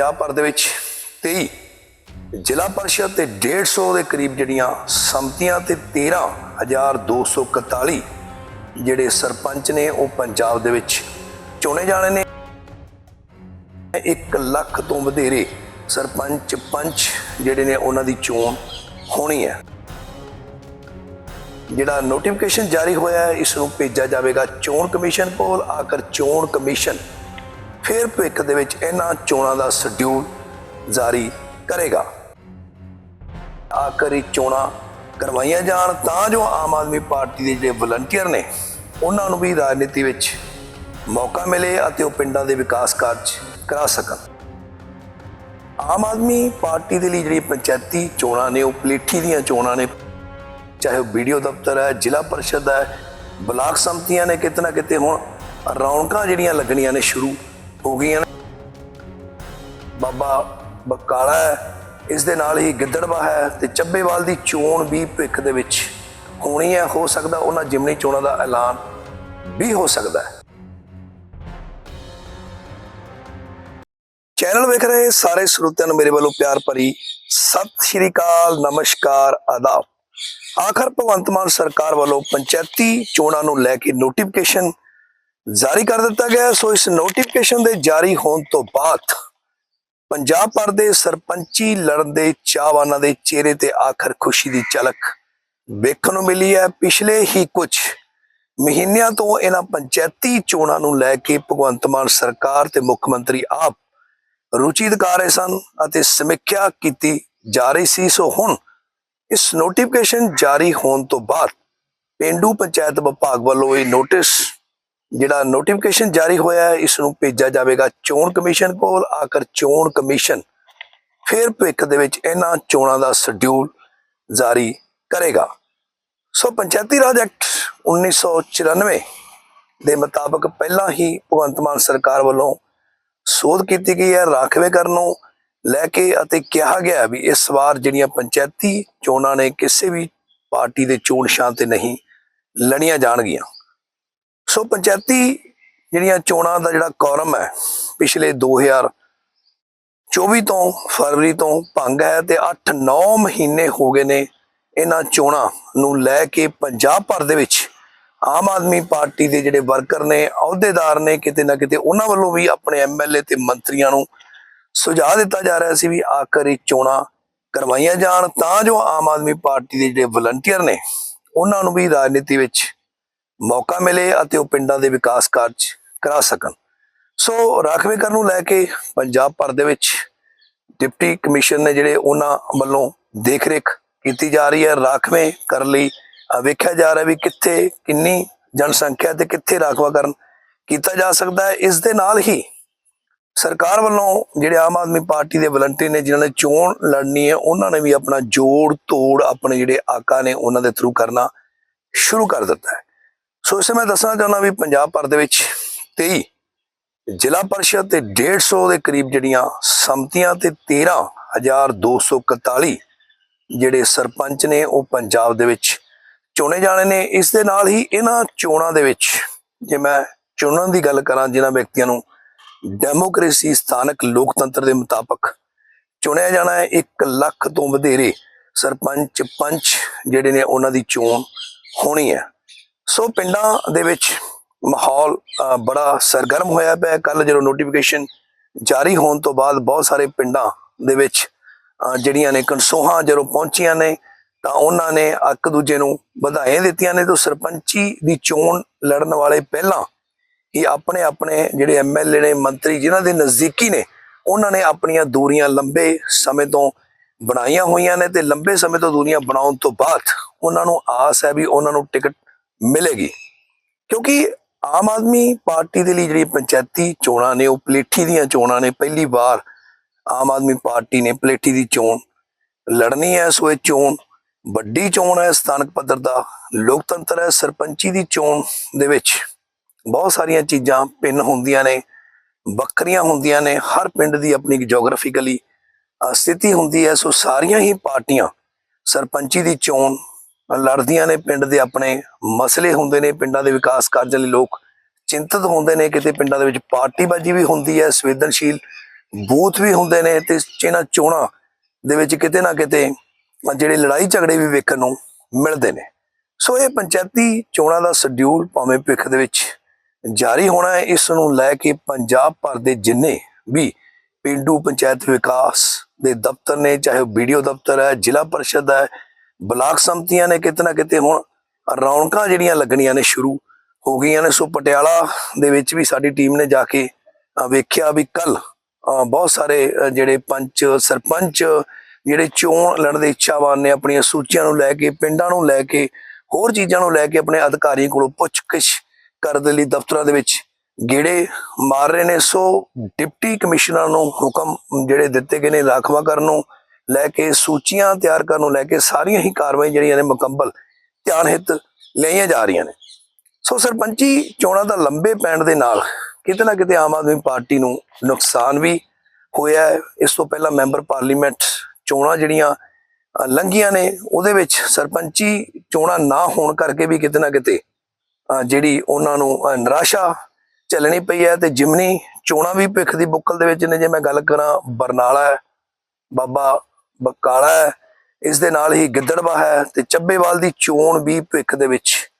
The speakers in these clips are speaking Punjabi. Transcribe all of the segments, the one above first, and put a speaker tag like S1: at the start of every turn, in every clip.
S1: ਪੰਜਾਬ ਭਰ ਦੇ ਵਿੱਚ 23 ਜ਼ਿਲ੍ਹਾ ਪਰਿਸ਼ਦ ਤੇ 150 ਦੇ ਕਰੀਬ ਜਿਹੜੀਆਂ ਸੰਮਤੀਆਂ ਤੇ 13241 ਜਿਹੜੇ ਸਰਪੰਚ ਨੇ, ਉਹ ਪੰਜਾਬ ਦੇ ਵਿੱਚ ਚੁਣੇ ਜਾਣੇ ਨੇ। 1 ਲੱਖ ਤੋਂ ਵਧੇਰੇ ਸਰਪੰਚ ਪੰਚ ਜਿਹੜੇ ਨੇ, ਉਹਨਾਂ ਦੀ ਚੋਣ ਹੋਣੀ ਹੈ। ਜਿਹੜਾ ਨੋਟੀਫਿਕੇਸ਼ਨ ਜਾਰੀ ਹੋਇਆ ਹੈ, ਇਸ ਨੂੰ ਭੇਜਿਆ ਜਾਵੇਗਾ ਚੋਣ ਕਮਿਸ਼ਨ ਕੋਲ। ਆਖਰ ਚੋਣ ਕਮਿਸ਼ਨ ਫਿਰ ਭਵਿੱਖ ਦੇ ਵਿੱਚ ਇਹਨਾਂ ਚੋਣਾਂ ਦਾ ਸ਼ਡਿਊਲ ਜਾਰੀ ਕਰੇਗਾ। ਆਖਰੀ ਚੋਣਾਂ ਕਰਵਾਈਆਂ ਜਾਣ ਤਾਂ ਜੋ ਆਮ ਆਦਮੀ ਪਾਰਟੀ ਦੇ ਜਿਹੜੇ ਵਲੰਟੀਅਰ ਨੇ, ਉਹਨਾਂ ਨੂੰ ਵੀ ਰਾਜਨੀਤੀ ਵਿੱਚ ਮੌਕਾ ਮਿਲੇ ਅਤੇ ਉਹ ਪਿੰਡਾਂ ਦੇ ਵਿਕਾਸ ਕਾਰਜ ਕਰਾ ਸਕਣ। ਆਮ ਆਦਮੀ ਪਾਰਟੀ ਦੇ ਲਈ ਜਿਹੜੀ ਪੰਚਾਇਤੀ ਚੋਣਾਂ ਨੇ, ਉਹ ਪਲੇਠੀ ਦੀਆਂ ਚੋਣਾਂ ਨੇ, ਚਾਹੇ ਉਹ ਵੀਡੀਓ ਦਫ਼ਤਰ ਹੈ, ਜ਼ਿਲ੍ਹਾ ਪਰਿਸ਼ਦ ਹੈ, ਬਲਾਕ ਸੰਮਤੀਆਂ ਨੇ ਕਿਤੇ ਨਾ ਕਿਤੇ ਹੁਣ ਰੌਣਕਾਂ ਜਿਹੜੀਆਂ ਲੱਗਣੀਆਂ ਨੇ ਸ਼ੁਰੂ ਹੋ ਗਈਆਂ ਬਾਬਾ ਬਕਾਲਾ ਹੈ। ਇਸ ਦੇ ਨਾਲ ਹੀ ਗਿੱਦੜਵਾ ਹੈ ਤੇ ਚੱਬੇਵਾਲ ਦੀ ਚੋਣ ਵੀ ਭਿੱਖ ਦੇ ਵਿੱਚ ਹੋਣੀ ਹੈ। ਹੋ ਸਕਦਾ ਉਹਨਾਂ ਜਿਮਨੀ ਚੋਣਾਂ ਦਾ ਐਲਾਨ ਵੀ ਹੋ ਸਕਦਾ ਹੈ। ਚੈਨਲ ਵੇਖ ਰਹੇ ਸਾਰੇ ਸਰੋਤਿਆਂ ਨੂੰ ਮੇਰੇ ਵੱਲੋਂ ਪਿਆਰ ਭਰੀ ਸਤਿ ਸ਼੍ਰੀ ਅਕਾਲ, ਨਮਸਕਾਰ, ਆਦਾਬ। ਆਖਰ ਭਗਵੰਤ ਮਾਨ ਸਰਕਾਰ ਵੱਲੋਂ ਪੰਚਾਇਤੀ ਚੋਣਾਂ ਨੂੰ ਲੈ ਕੇ ਨੋਟੀਫਿਕੇਸ਼ਨ ਜਾਰੀ ਕਰ ਦਿੱਤਾ ਗਿਆ ਸੋ ਇਸ ਨੋਟੀਫਿਕੇਸ਼ਨ ਦੇ ਜਾਰੀ ਹੋਣ ਤੋਂ ਬਾਅਦ ਪੰਜਾਬ ਭਰ ਦੇ ਸਰਪੰਚੀ ਲੜਨ ਦੇ ਚਾਹਵਾਨਾਂ ਦੇ ਚਿਹਰੇ ਤੇ ਆਖਰ ਖੁਸ਼ੀ ਦੀ ਝਲਕ ਵੇਖਣ ਨੂੰ ਮਿਲੀ ਹੈ। ਪਿਛਲੇ ਹੀ ਕੁਝ ਮਹੀਨਿਆਂ ਤੋਂ ਇਹਨਾਂ ਪੰਚਾਇਤੀ ਚੋਣਾਂ ਨੂੰ ਲੈ ਕੇ ਭਗਵੰਤ ਮਾਨ ਸਰਕਾਰ ਤੇ ਮੁੱਖ ਮੰਤਰੀ ਆਪ ਰੁਚੀ ਦਿਖਾ ਰਹੇ ਸਨ ਅਤੇ ਸਮੀਖਿਆ ਕੀਤੀ ਜਾ ਰਹੀ ਸੀ। ਸੋ ਹੁਣ ਇਸ ਨੋਟੀਫਿਕੇਸ਼ਨ ਜਾਰੀ ਹੋਣ ਤੋਂ ਬਾਅਦ ਪਿੰਡੂ ਪੰਚਾਇਤ ਵਿਭਾਗ ਵੱਲੋਂ ਇਹ ਨੋਟਿਸ ਜਿਹੜਾ ਨੋਟੀਫਿਕੇਸ਼ਨ ਜਾਰੀ ਹੋਇਆ ਹੈ ਇਸ ਨੂੰ ਭੇਜਿਆ ਜਾਵੇਗਾ ਚੋਣ ਕਮਿਸ਼ਨ ਕੋਲ। ਆਖਰ ਚੋਣ ਕਮਿਸ਼ਨ ਫਿਰ ਭਵਿੱਖ ਦੇ ਵਿੱਚ ਇਹਨਾਂ ਚੋਣਾਂ ਦਾ ਸ਼ਡਿਊਲ ਜਾਰੀ ਕਰੇਗਾ। ਸੋ ਪੰਚਾਇਤੀ ਰਾਜ ਐਕਟ 1994 ਦੇ ਮੁਤਾਬਕ ਪਹਿਲਾਂ ਹੀ ਭਗਵੰਤ ਮਾਨ ਸਰਕਾਰ ਵੱਲੋਂ ਸੋਧ ਕੀਤੀ ਗਈ ਹੈ ਰਾਖਵੇਕਰਨ ਨੂੰ ਲੈ ਕੇ ਅਤੇ ਕਿਹਾ ਗਿਆ ਵੀ ਇਸ ਵਾਰ ਜਿਹੜੀਆਂ ਪੰਚਾਇਤੀ ਚੋਣਾਂ ਨੇ, ਕਿਸੇ ਵੀ ਪਾਰਟੀ ਦੇ ਚੋਣ ਨਿਸ਼ਾਨ ਤੇ ਨਹੀਂ ਲੜੀਆਂ ਜਾਣਗੀਆਂ। ਸੋ ਪੰਚਾਇਤੀ ਜਿਹੜੀਆਂ ਚੋਣਾਂ ਦਾ ਜਿਹੜਾ ਕੌਰਮ ਹੈ, ਪਿਛਲੇ 2024 ਤੋਂ ਫਰਵਰੀ ਤੋਂ ਭੰਗ ਹੈ ਤੇ 8-9 ਮਹੀਨੇ ਹੋ ਗਏ ਨੇ ਇਹਨਾਂ ਚੋਣਾਂ ਨੂੰ ਲੈ ਕੇ ਪੰਜਾਬ ਭਰ ਦੇ ਵਿੱਚ ਆਮ ਆਦਮੀ ਪਾਰਟੀ ਦੇ ਜਿਹੜੇ ਵਰਕਰ ਨੇ, ਅਹੁਦੇਦਾਰ ਨੇ, ਕਿਤੇ ਨਾ ਕਿਤੇ ਉਹਨਾਂ ਵੱਲੋਂ ਵੀ ਆਪਣੇ ਐਮਐਲਏ ਤੇ ਮੰਤਰੀਆਂ ਨੂੰ ਸੁਝਾਅ ਦਿੱਤਾ ਜਾ ਰਿਹਾ ਸੀ ਵੀ ਆਖਰ ਇਹ ਚੋਣਾਂ ਕਰਵਾਈਆਂ ਜਾਣ। ਤਾਂ ਜੋ ਆਮ ਆਦਮੀ ਪਾਰਟੀ ਦੇ ਜਿਹੜੇ ਵਲੰਟੀਅਰ ਨੇ, ਉਹਨਾਂ ਨੂੰ ਵੀ ਰਾਜਨੀਤੀ ਵਿੱਚ ਮੌਕਾ ਮਿਲੇ ਅਤੇ ਉਹ ਪਿੰਡਾਂ ਦੇ ਵਿਕਾਸ ਕਾਰਜ ਕਰਾ ਸਕਣ। ਸੋ ਰਾਖਵੇਕਰਨ ਨੂੰ ਲੈ ਕੇ ਪੰਜਾਬ ਭਰ ਦੇ ਵਿੱਚ ਡਿਪਟੀ ਕਮਿਸ਼ਨ ਨੇ ਜਿਹੜੇ ਉਹਨਾਂ ਵੱਲੋਂ ਦੇਖਰੇਖ ਕੀਤੀ ਜਾ ਰਹੀ ਹੈ, ਰਾਖਵੇਂ ਕਰਨ ਲਈ ਵੇਖਿਆ ਜਾ ਰਿਹਾ ਵੀ ਕਿੱਥੇ ਕਿੰਨੀ ਜਨਸੰਖਿਆ ਤੇ ਕਿੱਥੇ ਰਾਖਵਾਕਰਨ ਕੀਤਾ ਜਾ ਸਕਦਾ ਹੈ। ਇਸ ਦੇ ਨਾਲ ਹੀ ਸਰਕਾਰ ਵੱਲੋਂ ਜਿਹੜੇ ਆਮ ਆਦਮੀ ਪਾਰਟੀ ਦੇ ਵਲੰਟੀਅਰ ਨੇ, ਜਿਨ੍ਹਾਂ ਨੇ ਚੋਣ ਲੜਨੀ ਹੈ, ਉਹਨਾਂ ਨੇ ਵੀ ਆਪਣਾ ਜੋੜ ਤੋੜ ਆਪਣੇ ਜਿਹੜੇ ਆਕਾ ਨੇ, ਉਹਨਾਂ ਦੇ ਥਰੂ ਕਰਨਾ ਸ਼ੁਰੂ ਕਰ ਦਿੱਤਾ ਹੈ। ਸੋ ਇਸੇ ਮੈਂ ਦੱਸਣਾ ਚਾਹੁੰਦਾ ਵੀ ਪੰਜਾਬ ਭਰ ਦੇ ਵਿੱਚ 23 ਜ਼ਿਲ੍ਹਾ ਪਰਿਸ਼ਦ ਤੇ 150 ਦੇ ਕਰੀਬ ਜਿਹੜੀਆਂ ਸੰਮਤੀਆਂ ਤੇ 13241 ਜਿਹੜੇ ਸਰਪੰਚ ਨੇ ਉਹ ਪੰਜਾਬ ਦੇ ਵਿੱਚ ਚੁਣੇ ਜਾਣੇ ਨੇ। ਇਸ ਦੇ ਨਾਲ ਹੀ ਇਹਨਾਂ ਚੋਣਾਂ ਦੇ ਵਿੱਚ ਜੇ ਮੈਂ ਚੁਣਨ ਦੀ ਗੱਲ ਕਰਾਂ, ਜਿਨ੍ਹਾਂ ਵਿਅਕਤੀਆਂ ਨੂੰ ਡੈਮੋਕ੍ਰੇਸੀ ਸਥਾਨਕ ਲੋਕਤੰਤਰ ਦੇ ਮੁਤਾਬਕ ਚੁਣਿਆ ਜਾਣਾ ਹੈ 1 ਲੱਖ ਤੋਂ ਵਧੇਰੇ ਸਰਪੰਚ ਪੰਚ ਜਿਹੜੇ ਨੇ ਉਹਨਾਂ ਦੀ ਚੋਣ ਹੋਣੀ ਹੈ। ਸੋ ਪਿੰਡਾਂ ਦੇ ਵਿੱਚ ਮਾਹੌਲ ਬੜਾ ਸਰਗਰਮ ਹੋਇਆ ਪਿਆ। ਕੱਲ ਜਦੋਂ ਨੋਟੀਫਿਕੇਸ਼ਨ ਜਾਰੀ ਹੋਣ ਤੋਂ ਬਾਅਦ ਬਹੁਤ ਸਾਰੇ ਪਿੰਡਾਂ ਦੇ ਵਿੱਚ ਜਿਹੜੀਆਂ ਨੇ ਕਨਸੋਹਾਂ ਜਦੋਂ ਪਹੁੰਚੀਆਂ ਨੇ, ਤਾਂ ਉਹਨਾਂ ਨੇ ਇੱਕ ਦੂਜੇ ਨੂੰ ਵਧਾਈਆਂ ਦਿੱਤੀਆਂ ਨੇ। ਤੇ ਸਰਪੰਚੀ ਦੀ ਚੋਣ ਲੜਨ ਵਾਲੇ ਪਹਿਲਾਂ ਹੀ ਆਪਣੇ ਆਪਣੇ ਜਿਹੜੇ ਐਮਐਲਏ ਨੇ, ਮੰਤਰੀ ਜਿਨ੍ਹਾਂ ਦੇ ਨਜ਼ਦੀਕੀ ਨੇ, ਉਹਨਾਂ ਨੇ ਆਪਣੀਆਂ ਦੂਰੀਆਂ ਲੰਬੇ ਸਮੇਂ ਤੋਂ ਬਣਾਈਆਂ ਹੋਈਆਂ ਨੇ। ਤੇ ਲੰਬੇ ਸਮੇਂ ਤੋਂ ਦੂਰੀਆਂ ਬਣਾਉਣ ਤੋਂ ਬਾਅਦ ਉਹਨਾਂ ਨੂੰ ਆਸ ਹੈ ਵੀ ਉਹਨਾਂ ਨੂੰ ਟਿਕਟ ਮਿਲੇਗੀ। ਕਿਉਂਕਿ ਆਮ ਆਦਮੀ ਪਾਰਟੀ ਦੇ ਲਈ ਜਿਹੜੀ ਪੰਚਾਇਤੀ ਚੋਣਾਂ ਨੇ, ਉਹ ਪਲੇਠੀ ਦੀਆਂ ਚੋਣਾਂ ਨੇ, ਪਹਿਲੀ ਵਾਰ ਆਮ ਆਦਮੀ ਪਾਰਟੀ ਨੇ ਪਲੇਠੀ ਦੀ ਚੋਣ ਲੜਨੀ ਹੈ ਸੋ ਇਹ ਚੋਣ। ਵੱਡੀ ਚੋਣ ਹੈ ਸਥਾਨਕ ਪੱਧਰ ਦਾ, ਲੋਕਤੰਤਰ ਹੈ ਸਰਪੰਚੀ ਦੀ ਚੋਣ ਦੇ ਵਿੱਚ। ਬਹੁਤ ਸਾਰੀਆਂ ਚੀਜ਼ਾਂ ਭਿੰਨ ਹੁੰਦੀਆਂ ਨੇ, ਵੱਖਰੀਆਂ ਹੁੰਦੀਆਂ ਨੇ, ਹਰ ਪਿੰਡ ਦੀ ਆਪਣੀ ਜੀਓਗ੍ਰਾਫਿਕਲੀ ਸਥਿਤੀ ਹੁੰਦੀ ਹੈ। ਸੋ ਸਾਰੀਆਂ ਹੀ ਪਾਰਟੀਆਂ ਸਰਪੰਚੀ ਦੀ ਚੋਣ ਲੜਦੀਆਂ ਨੇ, ਪਿੰਡ ਦੇ ਆਪਣੇ ਮਸਲੇ ਹੁੰਦੇ ਨੇ, ਪਿੰਡਾਂ ਦੇ ਵਿਕਾਸ ਕਾਰਜਾਂ ਲਈ ਲੋਕ ਚਿੰਤਤ ਹੁੰਦੇ ਨੇ, ਕਿਤੇ ਪਿੰਡਾਂ ਦੇ ਵਿੱਚ ਪਾਰਟੀਬਾਜ਼ੀ ਵੀ ਹੁੰਦੀ ਹੈ, ਸੰਵੇਦਨਸ਼ੀਲ ਬੂਥ ਵੀ ਹੁੰਦੇ ਨੇ ਤੇ ਇਹਨਾਂ ਚੋਣਾਂ ਦੇ ਵਿੱਚ ਕਿਤੇ ਨਾ ਕਿਤੇ ਜਿਹੜੇ ਲੜਾਈ ਝਗੜੇ ਵੀ ਵੇਖਣ ਨੂੰ ਮਿਲਦੇ ਨੇ। ਸੋ ਇਹ ਪੰਚਾਇਤੀ ਚੋਣਾਂ ਦਾ ਸ਼ਡਿਊਲ ਭਾਵੇਂ ਭਿੱਖ ਦੇ ਵਿੱਚ ਜਾਰੀ ਹੋਣਾ ਹੈ, ਇਸ ਨੂੰ ਲੈ ਕੇ ਪੰਜਾਬ ਭਰ ਦੇ ਜਿੰਨੇ ਵੀ ਪਿੰਡੂ ਪੰਚਾਇਤ ਵਿਕਾਸ ਦੇ ਦਫ਼ਤਰ ਨੇ, ਚਾਹੇ ਉਹ ਵੀਡੀਓ ਦਫ਼ਤਰ ਹੈ, ਜ਼ਿਲ੍ਹਾ ਪਰਿਸ਼ਦ ਹੈ ਬਲਾਕ ਸੰਮਤੀਆਂ ਨੇ ਕਿਤੇ ਨਾ ਕਿਤੇ ਹੁਣ ਰੌਣਕਾਂ ਜਿਹੜੀਆਂ ਲੱਗਣੀਆਂ ਨੇ ਸ਼ੁਰੂ ਹੋ ਗਈਆਂ ਨੇ। ਸੋ ਪਟਿਆਲਾ ਦੇ ਵਿੱਚ ਵੀ ਸਾਡੀ ਟੀਮ ਨੇ ਜਾ ਕੇ ਵੇਖਿਆ ਵੀ ਕੱਲ ਬਹੁਤ ਸਾਰੇ ਜਿਹੜੇ ਪੰਚ, ਸਰਪੰਚ, ਜਿਹੜੇ ਚੋਣ ਲੜਨ ਦੇ ਇੱਛਾਵਾਨ ਨੇ, ਆਪਣੀਆਂ ਸੂਚੀਆਂ ਨੂੰ ਲੈ ਕੇ, ਪਿੰਡਾਂ ਨੂੰ ਲੈ ਕੇ, ਹੋਰ ਚੀਜ਼ਾਂ ਨੂੰ ਲੈ ਕੇ ਆਪਣੇ ਅਧਿਕਾਰੀਆਂ ਕੋਲੋਂ ਪੁੱਛਗਿੱਛ ਕਰਨ ਦੇ ਲਈ ਦਫ਼ਤਰਾਂ ਦੇ ਵਿੱਚ ਗੇੜੇ ਮਾਰ ਰਹੇ ਨੇ। ਸੋ ਡਿਪਟੀ ਕਮਿਸ਼ਨਰ ਨੂੰ ਹੁਕਮ ਜਿਹੜੇ ਦਿੱਤੇ ਗਏ ਨੇ ਰਾਖਵਾ ਕਰਨ ਨੂੰ ਲੈ ਕੇ, ਸੂਚੀਆਂ ਤਿਆਰ ਕਰਨ ਨੂੰ ਲੈ ਕੇ ਸਾਰੀਆਂ ਹੀ ਕਾਰਵਾਈ ਜਿਹੜੀਆਂ ਨੇ ਮੁਕੰਮਲ ਧਿਆਨ ਹਿੱਤ ਲਈਆਂ ਜਾ ਰਹੀਆਂ ਨੇ। ਸੋ ਸਰਪੰਚੀ, ਚੋਣਾਂ ਦਾ ਲੰਬੇ ਪੈਣ ਦੇ ਨਾਲ ਕਿਤੇ ਨਾ ਕਿਤੇ ਆਮ ਆਦਮੀ ਪਾਰਟੀ ਨੂੰ ਨੁਕਸਾਨ ਵੀ ਹੋਇਆ ਇਸ ਤੋਂ ਪਹਿਲਾਂ ਮੈਂਬਰ ਪਾਰਲੀਮੈਂਟ ਚੋਣਾਂ ਜਿਹੜੀਆਂ ਲੰਘੀਆਂ ਨੇ, ਉਹਦੇ ਵਿੱਚ ਸਰਪੰਚੀ ਚੋਣਾਂ ਨਾ ਹੋਣ ਕਰਕੇ ਵੀ ਕਿਤੇ ਨਾ ਕਿਤੇ ਜਿਹੜੀ ਉਹਨਾਂ ਨੂੰ ਨਿਰਾਸ਼ਾ ਚੱਲਣੀ ਪਈ ਹੈ ਤੇ ਜਿਮਨੀ ਚੋਣਾਂ ਵੀ ਭਿੱਖ ਦੀ ਬੁੱਕਲ ਦੇ ਵਿੱਚ ਨੇ। ਜੇ ਮੈਂ ਗੱਲ ਕਰਾਂ, ਬਰਨਾਲਾ ਬਾਬਾ ਬਕਾਲਾ ਹੈ। ਇਸ ਦੇ ਨਾਲ ਹੀ ਗਿੱਦੜਵਾ ਹੈ ਤੇ ਚੱਬੇਵਾਲ ਦੀ ਚੋਣ ਵੀ ਭਵਿੱਖ ਦੇ ਵਿੱਚ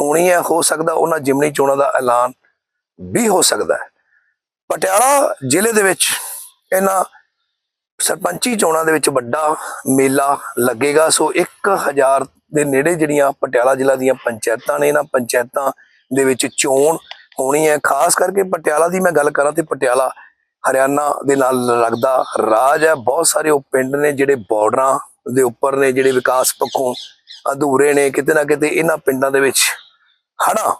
S1: ਹੋਣੀ ਹੈ। ਹੋ ਸਕਦਾ ਉਹਨਾਂ ਜਿਮਨੀ ਚੋਣਾਂ ਦਾ ਐਲਾਨ ਵੀ ਹੋ ਸਕਦਾ ਹੈ। ਪਟਿਆਲਾ ਜ਼ਿਲ੍ਹੇ ਦੇ ਵਿੱਚ ਇਹਨਾਂ ਸਰਪੰਚੀ ਚੋਣਾਂ ਦੇ ਵਿੱਚ ਵੱਡਾ ਮੇਲਾ ਲੱਗੇਗਾ। ਸੋ 1000 ਦੇ ਨੇੜੇ ਜਿਹੜੀਆਂ ਪਟਿਆਲਾ ਜ਼ਿਲ੍ਹਾ ਦੀਆਂ ਪੰਚਾਇਤਾਂ ਨੇ, ਇਹਨਾਂ ਪੰਚਾਇਤਾਂ ਦੇ ਵਿੱਚ ਚੋਣ ਹੋਣੀ ਹੈ। ਖਾਸ ਕਰਕੇ ਪਟਿਆਲਾ ਦੀ ਮੈਂ ਗੱਲ ਕਰਾਂ ਤੇ ਪਟਿਆਲਾ ਹਰਿਆਣਾ ਦੇ ਨਾਲ ਲੱਗਦਾ ਰਾਜ ਹੈ। ਬਹੁਤ ਸਾਰੇ ਉਹ ਪਿੰਡ ਨੇ ਜਿਹੜੇ ਬਾਰਡਰਾਂ ਦੇ ਉੱਪਰ ਨੇ, ਜਿਹੜੇ ਵਿਕਾਸ ਪੱਖੋਂ ਅਧੂਰੇ ਨੇ, ਕਿਤੇ ਨਾ ਕਿਤੇ ਇਹਨਾਂ ਪਿੰਡਾਂ ਦੇ ਵਿੱਚ ਹੜ੍ਹਾਂ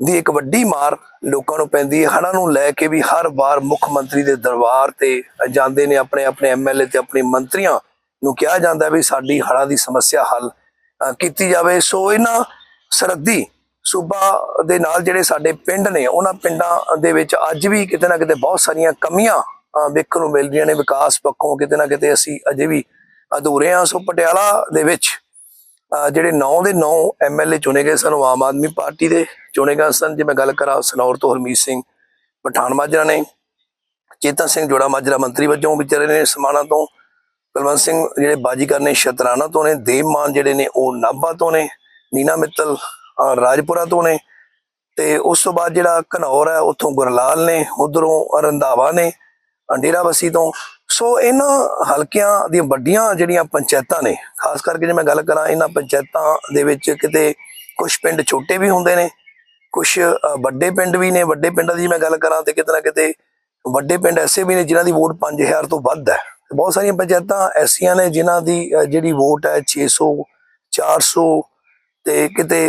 S1: ਦੀ ਇੱਕ ਵੱਡੀ ਮਾਰ ਲੋਕਾਂ ਨੂੰ ਪੈਂਦੀ ਹੈ। ਹੜ੍ਹਾਂ ਨੂੰ ਲੈ ਕੇ ਵੀ ਹਰ ਵਾਰ ਮੁੱਖ ਮੰਤਰੀ ਦੇ ਦਰਬਾਰ ਤੇ ਜਾਂਦੇ ਨੇ ਆਪਣੇ ਆਪਣੇ ਐਮਐਲਏ ਤੇ ਆਪਣੇ ਮੰਤਰੀਆਂ ਨੂੰ ਕਿਹਾ ਜਾਂਦਾ ਵੀ ਸਾਡੀ ਹੜ੍ਹਾਂ ਦੀ ਸਮੱਸਿਆ ਹੱਲ ਕੀਤੀ ਜਾਵੇ। ਸੋ ਇਹਨਾਂ ਸਰਹੱਦੀ ਸੂਬਾ ਦੇ ਨਾਲ ਜਿਹੜੇ ਸਾਡੇ ਪਿੰਡ ਨੇ ਉਹਨਾਂ ਪਿੰਡਾਂ ਦੇ ਵਿੱਚ ਅੱਜ ਵੀ ਕਿਤੇ ਨਾ ਕਿਤੇ ਬਹੁਤ ਸਾਰੀਆਂ ਕਮੀਆਂ ਅ, ਵੇਖਣ ਨੂੰ ਮਿਲ ਰਹੀਆਂ ਨੇ ਵਿਕਾਸ ਪੱਖੋਂ ਕਿਤੇ ਨਾ ਕਿਤੇ ਅਸੀਂ ਅਜੇ ਵੀ ਅਧੂਰੇ ਹਾਂ। ਸੋ ਪਟਿਆਲਾ ਦੇ ਵਿੱਚ ਜਿਹੜੇ 9 ਦੇ 9 ਐਮਐਲਏ ਚੁਣੇ ਗਏ ਸਨ ਉਹ ਆਮ ਆਦਮੀ ਪਾਰਟੀ ਦੇ ਚੁਣੇ ਗਏ ਸਨ। ਜੇ ਮੈਂ ਗੱਲ ਕਰਾਂ ਸਨੌਰ ਤੋਂ ਹਰਮੀਤ ਸਿੰਘ ਪਠਾਨ ਮਾਜਰਾ ਨੇ ਚੇਤਨ ਸਿੰਘ ਜੋੜਾ ਮਾਜਰਾ ਮੰਤਰੀ ਵਜੋਂ ਵਿਚਾਰੇ ਨੇ ਸਮਾਣਾ ਤੋਂ ਕੁਲਵੰਤ ਸਿੰਘ ਜਿਹੜੇ ਬਾਜੀਗਰ ਨੇ ਸ਼ਤਰਾਣਾ ਤੋਂ ਨੇ ਦੇਵ ਮਾਨ ਜਿਹੜੇ ਨੇ ਉਹ ਨਾਭਾ ਤੋਂ ਨੇ ਨੀਨਾ ਮਿੱਤਲ ਰਾਜਪੁਰਾ ਤੋਂ ਨੇ। ਤੇ ਉਸ ਤੋਂ ਬਾਅਦ ਜਿਹੜਾ ਘਨੌਰ ਹੈ, ਉੱਥੋਂ ਗੁਰਲਾਲ ਨੇ, ਉਧਰੋਂ ਰੰਧਾਵਾ ਨੇ ਡੇਰਾ ਬਸੀ ਤੋਂ। ਸੋ ਇਹਨਾਂ ਹਲਕਿਆਂ ਦੀਆਂ ਵੱਡੀਆਂ ਜਿਹੜੀਆਂ ਪੰਚਾਇਤਾਂ ਨੇ, ਖਾਸ ਕਰਕੇ ਜੇ ਮੈਂ ਗੱਲ ਕਰਾਂ, ਇਹਨਾਂ ਪੰਚਾਇਤਾਂ ਦੇ ਵਿੱਚ ਕਿਤੇ ਕੁਝ ਪਿੰਡ ਛੋਟੇ ਵੀ ਹੁੰਦੇ ਨੇ ਕੁਝ ਵੱਡੇ ਪਿੰਡ ਵੀ ਨੇ। ਵੱਡੇ ਪਿੰਡਾਂ ਦੀ ਮੈਂ ਗੱਲ ਕਰਾਂ ਤੇ ਕਿਤੇ ਨਾ ਕਿਤੇ ਵੱਡੇ ਪਿੰਡ ਐਸੇ ਵੀ ਨੇ ਜਿਨ੍ਹਾਂ ਦੀ ਵੋਟ 5000 ਤੋਂ ਵੱਧ ਹੈ। ਬਹੁਤ ਸਾਰੀਆਂ ਪੰਚਾਇਤਾਂ ਐਸੀਆਂ ਨੇ ਜਿਨ੍ਹਾਂ ਦੀ ਜਿਹੜੀ ਵੋਟ ਹੈ 600 400 ਤੇ ਕਿਤੇ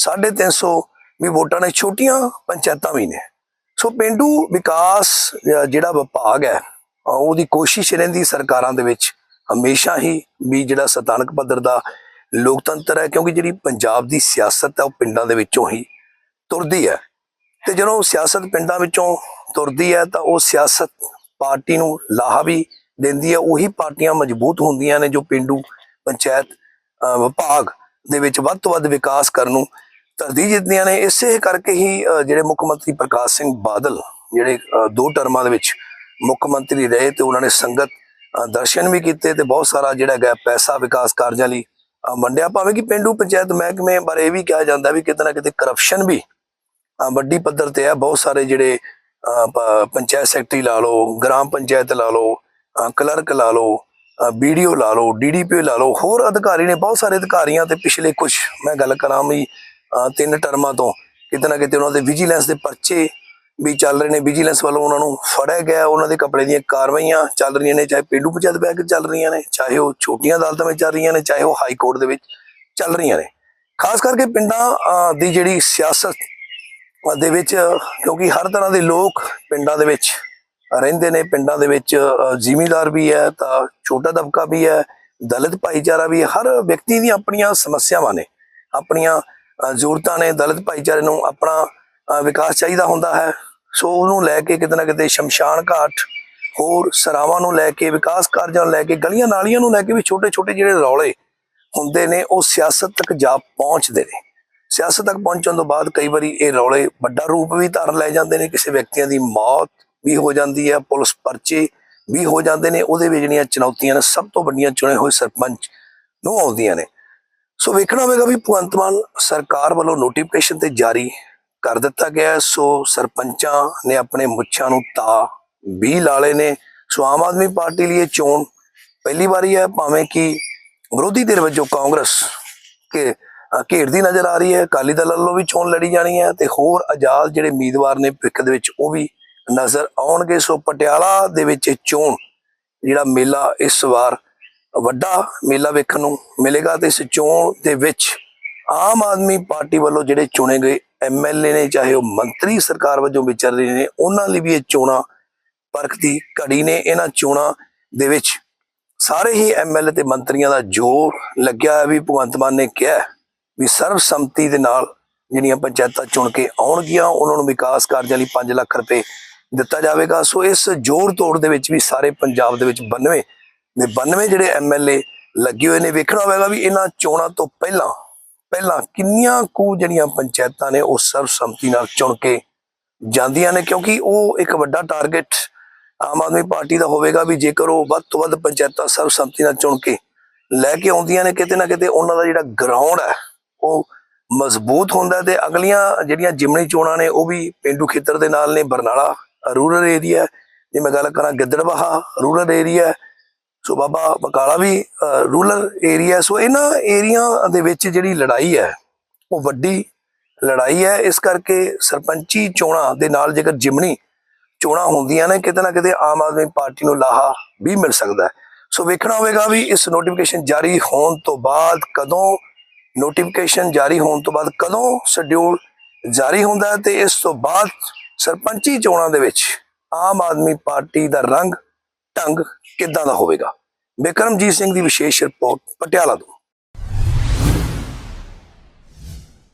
S1: 350 ਵੀ ਵੋਟਾਂ ਨੇ, ਛੋਟੀਆਂ ਪੰਚਾਇਤਾਂ ਵੀ ਨੇ। ਸੋ ਪਿੰਡੂ ਵਿਕਾਸ ਜਿਹੜਾ ਵਿਭਾਗ ਹੈ ਉਹਦੀ ਕੋਸ਼ਿਸ਼ ਰਹਿੰਦੀ ਸਰਕਾਰਾਂ ਦੇ ਵਿੱਚ ਹਮੇਸ਼ਾ ਹੀ ਵੀ ਜਿਹੜਾ ਸਥਾਨਕ ਪੱਧਰ ਦਾ ਲੋਕਤੰਤਰ ਹੈ, ਕਿਉਂਕਿ ਜਿਹੜੀ ਪੰਜਾਬ ਦੀ ਸਿਆਸਤ ਹੈ, ਉਹ ਪਿੰਡਾਂ ਦੇ ਵਿੱਚੋਂ ਹੀ ਤੁਰਦੀ ਹੈ। ਤੇ ਜਦੋਂ ਸਿਆਸਤ ਪਿੰਡਾਂ ਵਿੱਚੋਂ ਤੁਰਦੀ ਹੈ, ਤਾਂ ਉਹ ਸਿਆਸਤ ਪਾਰਟੀ ਨੂੰ ਲਾਹਾ ਵੀ ਦਿੰਦੀ ਹੈ। ਉਹੀ ਪਾਰਟੀਆਂ ਮਜ਼ਬੂਤ ਹੁੰਦੀਆਂ ਨੇ, ਜੋ ਪਿੰਡੂ ਪੰਚਾਇਤ ਵਿਭਾਗ ਦੇ ਵਿੱਚ ਵੱਧ ਤੋਂ ਵੱਧ ਵਿਕਾਸ ਕਰਨ ਨੂੰ ਧਰਤੀ ਜਿੱਤਦੀਆਂ ਨੇ, ਇਸੇ ਕਰਕੇ ਹੀ ਜਿਹੜੇ ਮੁੱਖ ਮੰਤਰੀ ਪ੍ਰਕਾਸ਼ ਸਿੰਘ ਬਾਦਲ, ਜਿਹੜੇ ਦੋ ਟਰਮਾਂ ਦੇ ਵਿੱਚ ਮੁੱਖ ਮੰਤਰੀ ਰਹੇ ਤੇ ਉਹਨਾਂ ਨੇ ਸੰਗਤ ਦਰਸ਼ਨ ਵੀ ਕੀਤੇ ਤੇ ਬਹੁਤ ਸਾਰਾ ਜਿਹੜਾ ਹੈਗਾ ਪੈਸਾ ਵਿਕਾਸ ਕਾਰਜਾਂ ਲਈ ਵੰਡਿਆ। ਭਾਵੇਂ ਕਿ ਪਿੰਡੂ ਪੰਚਾਇਤ ਮਹਿਕਮੇ ਬਾਰੇ ਇਹ ਵੀ ਕਿਹਾ ਜਾਂਦਾ ਵੀ ਕਿਤੇ ਨਾ ਕਿਤੇ ਕਰਪਸ਼ਨ ਵੀ ਵੱਡੀ ਪੱਧਰ ਤੇ ਹੈ। ਬਹੁਤ ਸਾਰੇ ਜਿਹੜੇ ਪੰਚਾਇਤ ਸੈਕਟਰੀ ਲਾ ਲਓ, ਗ੍ਰਾਮ ਪੰਚਾਇਤ ਲਾ ਲਓ ਕਲਰਕ ਲਾ ਲਓ ਵੀਡੀਓ ਲਾ ਲਓ ਡੀਡੀਪੀ ਲਾ ਲਓ, ਹੋਰ ਅਧਿਕਾਰੀ ਨੇ ਬਹੁਤ ਸਾਰੇ ਅਧਿਕਾਰੀਆਂ ਤੇ ਪਿਛਲੇ ਕੁਝ ਮੈਂ ਗੱਲ ਕਰਾਂ ਵੀ ਤਿੰਨ ਟਰਮਾਂ ਤੋਂ, ਕਿਤੇ ਨਾ ਕਿਤੇ ਉਹਨਾਂ ਦੇ ਵਿਜੀਲੈਂਸ ਦੇ ਪਰਚੇ ਵੀ ਚੱਲ ਰਹੇ ਨੇ ਵਿਜੀਲੈਂਸ ਵੱਲੋਂ ਉਹਨਾਂ ਨੂੰ ਫੜਿਆ ਗਿਆ, ਉਹਨਾਂ ਦੇ ਕੱਪੜੇ ਦੀਆਂ ਕਾਰਵਾਈਆਂ ਚੱਲ ਰਹੀਆਂ ਨੇ, ਚਾਹੇ ਪੇਂਡੂ ਪੰਚਾਇਤ ਬੈਗ ਕੇ ਚੱਲ ਰਹੀਆਂ ਨੇ, ਚਾਹੇ ਉਹ ਛੋਟੀਆਂ ਅਦਾਲਤਾਂ ਵਿੱਚ ਚੱਲ ਰਹੀਆਂ ਨੇ, ਚਾਹੇ ਉਹ ਹਾਈ ਕੋਰਟ ਦੇ ਵਿੱਚ ਚੱਲ ਰਹੀਆਂ ਨੇ। ਖਾਸ ਕਰਕੇ ਪਿੰਡਾਂ ਦੀ ਜਿਹੜੀ ਸਿਆਸਤ ਦੇ ਵਿੱਚ, ਕਿਉਂਕਿ ਹਰ ਤਰ੍ਹਾਂ ਦੇ ਲੋਕ ਪਿੰਡਾਂ ਦੇ ਵਿੱਚ ਰਹਿੰਦੇ ਨੇ, ਪਿੰਡਾਂ ਦੇ ਵਿੱਚ ਜ਼ਿਮੀਦਾਰ ਵੀ ਹੈ, ਤਾਂ ਛੋਟਾ ਦਬਕਾ ਵੀ ਹੈ, ਦਲਿਤ ਭਾਈਚਾਰਾ ਵੀ ਹਰ ਵਿਅਕਤੀ ਦੀਆਂ ਆਪਣੀਆਂ ਸਮੱਸਿਆਵਾਂ ਨੇ, ਆਪਣੀਆਂ ਜ਼ਰੂਰਤਾਂ ਨੇ, ਦਲਿਤ ਭਾਈਚਾਰੇ ਨੂੰ ਆਪਣਾ ਵਿਕਾਸ ਚਾਹੀਦਾ ਹੁੰਦਾ ਹੈ। ਸੋ ਉਹਨੂੰ ਲੈ ਕੇ ਕਿਤੇ ਨਾ ਕਿਤੇ ਸ਼ਮਸ਼ਾਨ ਘਾਟ, ਹੋਰ ਸਰਾਵਾਂ ਨੂੰ ਲੈ ਕੇ, ਵਿਕਾਸ ਕਾਰਜਾਂ ਨੂੰ ਲੈ ਕੇ, ਗਲੀਆਂ ਨਾਲੀਆਂ ਨੂੰ ਲੈ ਕੇ ਵੀ ਛੋਟੇ ਛੋਟੇ ਜਿਹੜੇ ਰੌਲੇ ਹੁੰਦੇ ਨੇ, ਉਹ ਸਿਆਸਤ ਤੱਕ ਜਾ ਪਹੁੰਚਦੇ ਨੇ। ਸਿਆਸਤ ਤੱਕ ਪਹੁੰਚਣ ਤੋਂ ਬਾਅਦ ਕਈ ਵਾਰੀ ਇਹ ਰੌਲੇ ਵੱਡਾ ਰੂਪ ਵੀ ਧਾਰਨ ਲੈ ਜਾਂਦੇ ਨੇ। ਕਿਸੇ ਵਿਅਕਤੀਆਂ ਦੀ ਮੌਤ ਵੀ ਹੋ ਜਾਂਦੀ ਹੈ, ਪੁਲਿਸ ਪਰਚੇ ਵੀ ਹੋ ਜਾਂਦੇ ਨੇ। ਉਹਦੇ ਵਿੱਚ ਜਿਹੜੀਆਂ ਚੁਣੌਤੀਆਂ ਨੇ, ਸਭ ਤੋਂ ਵੱਡੀਆਂ ਚੁਣੇ ਹੋਏ ਸਰਪੰਚ ਨੂੰ ਆਉਂਦੀਆਂ ਨੇ। ਸੋ ਵੇਖਣਾ ਹੋਵੇਗਾ ਵੀ ਭਗਵੰਤ ਮਾਨ ਸਰਕਾਰ ਵੱਲੋਂ ਨੋਟੀਫਿਕੇਸ਼ਨ ਤੇ ਜਾਰੀ ਕਰ ਦਿੱਤਾ ਗਿਆ ਸੋ ਸਰਪੰਚਾਂ ਨੇ ਆਪਣੇ ਮੁੱਛਾਂ ਨੂੰ ਤਾ ਵੀ ਲਾਲੇ ਨੇ। ਸੋ ਆਮ ਆਦਮੀ ਪਾਰਟੀ ਲਈ ਇਹ ਚੋਣ ਪਹਿਲੀ ਵਾਰੀ ਹੈ, ਭਾਵੇਂ ਕਿ ਵਿਰੋਧੀ ਧਿਰ ਵਜੋਂ ਕਾਂਗਰਸ ਕਿ ਘੇਰਦੀ ਨਜ਼ਰ ਆ ਰਹੀ ਹੈ। ਅਕਾਲੀ ਦਲ ਵੱਲੋਂ ਵੀ ਚੋਣ ਲੜੀ ਜਾਣੀ ਹੈ ਤੇ ਹੋਰ ਆਜ਼ਾਦ ਜਿਹੜੇ ਉਮੀਦਵਾਰ ਨੇ ਭਿੱਖ ਦੇ ਵਿੱਚ ਉਹ ਵੀ ਨਜ਼ਰ ਆਉਣਗੇ। ਸੋ ਪਟਿਆਲਾ ਦੇ ਵਿੱਚ ਚੋਣ, ਜਿਹੜਾ ਮੇਲਾ ਇਸ ਵਾਰ ਵੱਡਾ ਮੇਲਾ ਵੇਖਣ ਨੂੰ ਮਿਲੇਗਾ ਤੇ ਇਸ ਚੋਣ ਦੇ ਵਿੱਚ ਆਮ ਆਦਮੀ ਪਾਰਟੀ ਵੱਲੋਂ ਜਿਹੜੇ ਚੁਣੇ ਗਏ ਐਮਐਲਏ ਨੇ, ਚਾਹੇ ਉਹ ਮੰਤਰੀ ਸਰਕਾਰ ਵਜੋਂ ਵਿਚਰ ਰਹੇ ਨੇ, ਉਹਨਾਂ ਲਈ ਵੀ ਇਹ ਚੋਣਾਂ ਪਰਖ ਦੀ ਘੜੀ ਨੇ। ਇਹਨਾਂ ਚੋਣਾਂ ਦੇ ਵਿੱਚ ਸਾਰੇ ਹੀ ਐਮਐਲਏ ਤੇ ਮੰਤਰੀਆਂ ਦਾ ਜੋਰ ਲੱਗਿਆ ਹੈ। ਵੀ ਭਗਵੰਤ ਮਾਨ ਨੇ ਕਿਹਾ ਹੈ ਵੀ ਸਰਬਸੰਮਤੀ ਦੇ ਨਾਲ ਜਿਹੜੀਆਂ ਪੰਚਾਇਤਾਂ ਚੁਣ ਕੇ ਆਉਣਗੀਆਂ, ਉਹਨਾਂ ਨੂੰ ਵਿਕਾਸ ਕਾਰਜਾਂ ਲਈ 5 ਲੱਖ ਰੁਪਏ ਦਿੱਤਾ ਜਾਵੇਗਾ। ਸੋ ਇਸ ਜੋਰ ਤੋੜ ਦੇ ਵਿੱਚ ਵੀ ਸਾਰੇ ਪੰਜਾਬ ਦੇ ਵਿੱਚ 92 92 ਜਿਹੜੇ ਐਮਐਲਏ ਲੱਗੇ ਹੋਏ ਨੇ, ਵੇਖਣਾ ਹੋਵੇਗਾ ਵੀ ਇਹਨਾਂ ਚੋਣਾਂ ਤੋਂ ਪਹਿਲਾਂ ਪਹਿਲਾਂ ਕਿੰਨੀਆਂ ਕੁ ਜਿਹੜੀਆਂ ਪੰਚਾਇਤਾਂ ਨੇ ਉਹ ਸਰਬਸੰਮਤੀ ਨਾਲ ਚੁਣ ਕੇ ਜਾਂਦੀਆਂ ਨੇ, ਕਿਉਂਕਿ ਉਹ ਇੱਕ ਵੱਡਾ ਟਾਰਗੇਟ ਆਮ ਆਦਮੀ ਪਾਰਟੀ ਦਾ ਹੋਵੇਗਾ ਵੀ ਜੇਕਰ ਉਹ ਵੱਧ ਤੋਂ ਵੱਧ ਪੰਚਾਇਤਾਂ ਸਰਬਸੰਮਤੀ ਨਾਲ ਚੁਣ ਕੇ ਲੈ ਕੇ ਆਉਂਦੀਆਂ ਨੇ, ਕਿਤੇ ਨਾ ਕਿਤੇ ਉਹਨਾਂ ਦਾ ਜਿਹੜਾ ਗਰਾਊਂਡ ਹੈ, ਉਹ ਮਜ਼ਬੂਤ ਹੁੰਦਾ ਹੈ ਤੇ ਅਗਲੀਆਂ ਜਿਹੜੀਆਂ ਜਿਮਣੀ ਚੋਣਾਂ ਨੇ, ਉਹ ਵੀ ਪਿੰਡੂ ਖੇਤਰ ਦੇ ਨਾਲ ਨੇ, ਬਰਨਾਲਾ ਰੂਰਲ ਏਰੀਆ ਜੇ ਮੈਂ ਗੱਲ ਕਰਾਂ Gidderbaha rural area so Baba Bakala ਵੀ ਰੂਰਲ ਏਰੀਆ ਸੋ ਇਹਨਾਂ ਏਰੀਆ ਦੇ ਵਿੱਚ ਜਿਹੜੀ ਲੜਾਈ ਹੈ, ਉਹ ਵੱਡੀ ਲੜਾਈ ਹੈ। ਇਸ ਕਰਕੇ ਸਰਪੰਚੀ ਚੋਣਾਂ ਦੇ ਨਾਲ ਜੇਕਰ ਜਿਮਣੀ ਚੋਣਾਂ ਹੁੰਦੀਆਂ ਨੇ, ਕਿਤੇ ਨਾ ਕਿਤੇ ਆਮ ਆਦਮੀ ਪਾਰਟੀ ਨੂੰ ਲਾਹਾ ਵੀ ਮਿਲ ਸਕਦਾ ਹੈ। ਸੋ ਵੇਖਣਾ ਹੋਵੇਗਾ ਵੀ ਇਸ ਨੋਟੀਫਿਕੇਸ਼ਨ ਜਾਰੀ ਹੋਣ ਤੋਂ ਬਾਅਦ ਕਦੋਂ ਨੋਟੀਫਿਕੇਸ਼ਨ ਜਾਰੀ ਹੋਣ ਤੋਂ ਬਾਅਦ ਕਦੋਂ ਸ਼ਡਿਊਲ ਜਾਰੀ ਹੁੰਦਾ ਹੈ ਤੇ ਇਸ ਤੋਂ ਬਾਅਦ ਸਰਪੰਚੀ ਚੋਣਾਂ ਦੇ ਵਿੱਚ ਆਮ ਆਦਮੀ ਪਾਰਟੀ ਦਾ ਰੰਗ, ਢੰਗ ਕਿੱਦਾਂ ਦਾ ਹੋਵੇਗਾ? ਬਿਕਰਮਜੀਤ ਸਿੰਘ ਦੀ ਵਿਸ਼ੇਸ਼ ਰਿਪੋਰਟ ਪਟਿਆਲਾ ਤੋਂ।